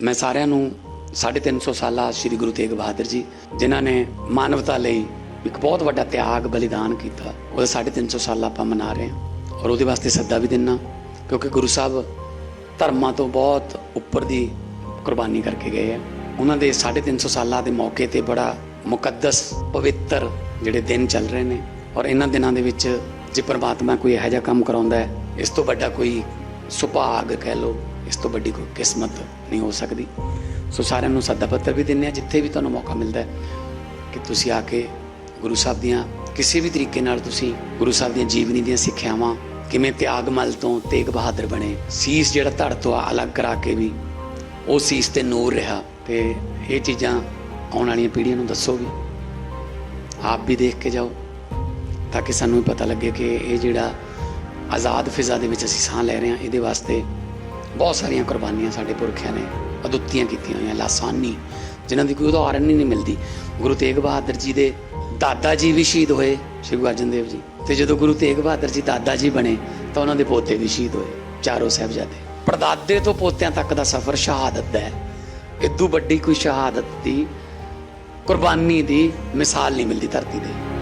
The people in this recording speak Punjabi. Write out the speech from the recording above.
ਮੈਂ ਸਾਰਿਆਂ ਨੂੰ 350 ਸਾਲਾ ਸ੍ਰੀ ਗੁਰੂ ਤੇਗ ਬਹਾਦਰ ਜੀ, ਜਿਨ੍ਹਾਂ ਨੇ ਮਾਨਵਤਾ ਲਈ ਇੱਕ ਬਹੁਤ ਵੱਡਾ ਤਿਆਗ, ਬਲੀਦਾਨ ਕੀਤਾ। ਉਹਦਾ 350 ਸਾਲ ਆਪਾਂ ਮਨਾ ਰਹੇ ਹਾਂ। ਔਰ ਉਹਦੇ ਵਾਸਤੇ ਸੱਦਾ ਵੀ ਦਿੰਨਾ, ਕਿਉਂਕਿ ਗੁਰੂ ਸਾਹਿਬ ਧਰਮਾਂ ਤੋਂ ਬਹੁਤ ਉੱਪਰ ਦੀ ਕੁਰਬਾਨੀ ਕਰਕੇ ਗਏ ਆ। ਉਹਨਾਂ ਦੇ 350 ਸਾਲਾਂ ਦੇ ਮੌਕੇ ਤੇ ਬੜਾ ਮੁਕੱਦਸ, ਪਵਿੱਤਰ ਜਿਹੜੇ ਦਿਨ ਚੱਲ ਰਹੇ ਨੇ। ਔਰ ਇਹਨਾਂ ਦਿਨਾਂ ਦੇ ਵਿੱਚ ਜੇ ਪਰਮਾਤਮਾ ਕੋਈ ਇਹੋ ਜਿਹਾ ਕੰਮ ਕਰਾਉਂਦਾ ਹੈ, ਇਸ ਤੋਂ ਵੱਡਾ ਕੋਈ ਸੁਭਾਗ ਕਹਿ ਲੋ ਇਸ ਤੋਂ ਵੱਡੀ ਕੋਈ ਕਿਸਮਤ ਨਹੀਂ ਹੋ ਸਕਦੀ। ਸੋ ਸਾਰਿਆਂ ਨੂੰ ਸੱਦਾ ਪੱਤਰ ਵੀ ਦਿੰਨੇ ਆ ਜਿੱਥੇ ਵੀ ਤੁਹਾਨੂੰ ਮੌਕਾ ਮਿਲਦਾ ਹੈ, ਕਿ ਤੁਸੀਂ ਆ ਕੇ ਗੁਰੂ ਸਾਹਿਬ ਦੀਆਂ ਕਿਸੇ ਵੀ ਤਰੀਕੇ ਨਾਲ ਤੁਸੀਂ ਗੁਰੂ ਸਾਹਿਬ ਦੀਆਂ ਜੀਵਨੀ ਦੀਆਂ ਸਿੱਖਿਆਵਾਂ, ਕਿਵੇਂ ਤਿਆਗਮਲ ਤੋਂ ਤੇਗ ਬਹਾਦਰ ਬਣੇ, ਸੀਸ ਜਿਹੜਾ ਧੜ ਤੋਂ ਆ ਅਲੱਗ ਕਰਾ ਕੇ ਵੀ, ਉਹ ਸੀਸ ਤੇ ਨੂਰ ਰਿਹਾ। ਤੇ ਇਹ ਚੀਜ਼ਾਂ ਆਉਣ ਵਾਲੀਆਂ ਪੀੜ੍ਹੀਆਂ ਨੂੰ ਦੱਸੋ ਵੀ। ਆਪ ਵੀ ਦੇਖ ਕੇ ਜਾਓ, ਤਾਂ ਕਿ ਸਾਨੂੰ ਵੀ ਪਤਾ ਲੱਗੇ ਕਿ ਇਹ ਜਿਹੜਾ ਆਜ਼ਾਦ ਫਿਜ਼ਾ ਦੇ ਵਿੱਚ ਅਸੀਂ ਸਾਹ ਲੈ ਰਹੇ ਹਾਂ। ਇਹਦੇ ਵਾਸਤੇ ਬਹੁਤ ਸਾਰੀਆਂ ਕੁਰਬਾਨੀਆਂ ਸਾਡੇ ਪੁਰਖਿਆਂ ਨੇ ਅਦੁੱਤੀਆਂ ਕੀਤੀਆਂ ਹੋਈਆਂ, ਲਾਸਾਨੀ, ਜਿਨ੍ਹਾਂ ਦੀ ਕੋਈ ਉਦਾਹਰਨ ਹੀ ਨਹੀਂ ਮਿਲਦੀ। ਗੁਰੂ ਤੇਗ ਬਹਾਦਰ ਜੀ ਦੇ ਦਾਦਾ ਜੀ ਵੀ ਸ਼ਹੀਦ ਹੋਏ, ਸ਼੍ਰੀ ਗੁਰੂ ਅਰਜਨ ਦੇਵ ਜੀ। ਤੇ ਜਦੋਂ ਗੁਰੂ ਤੇਗ ਬਹਾਦਰ ਜੀ ਦਾਦਾ ਜੀ ਬਣੇ, ਤਾਂ ਉਹਨਾਂ ਦੇ ਪੋਤੇ ਵੀ ਸ਼ਹੀਦ ਹੋਏ, ਚਾਰੋਂ ਸਾਹਿਬਜ਼ਾਦੇ। ਪੜਦਾਦੇ ਤੋਂ ਪੋਤਿਆਂ ਤੱਕ ਦਾ ਸਫ਼ਰ ਸ਼ਹਾਦਤ ਦਾ ਹੈ। ਇਦੋਂ ਵੱਡੀ ਕੋਈ ਸ਼ਹਾਦਤ ਦੀ, ਕੁਰਬਾਨੀ ਦੀ ਮਿਸਾਲ ਨਹੀਂ ਮਿਲਦੀ ਧਰਤੀ ਤੇ।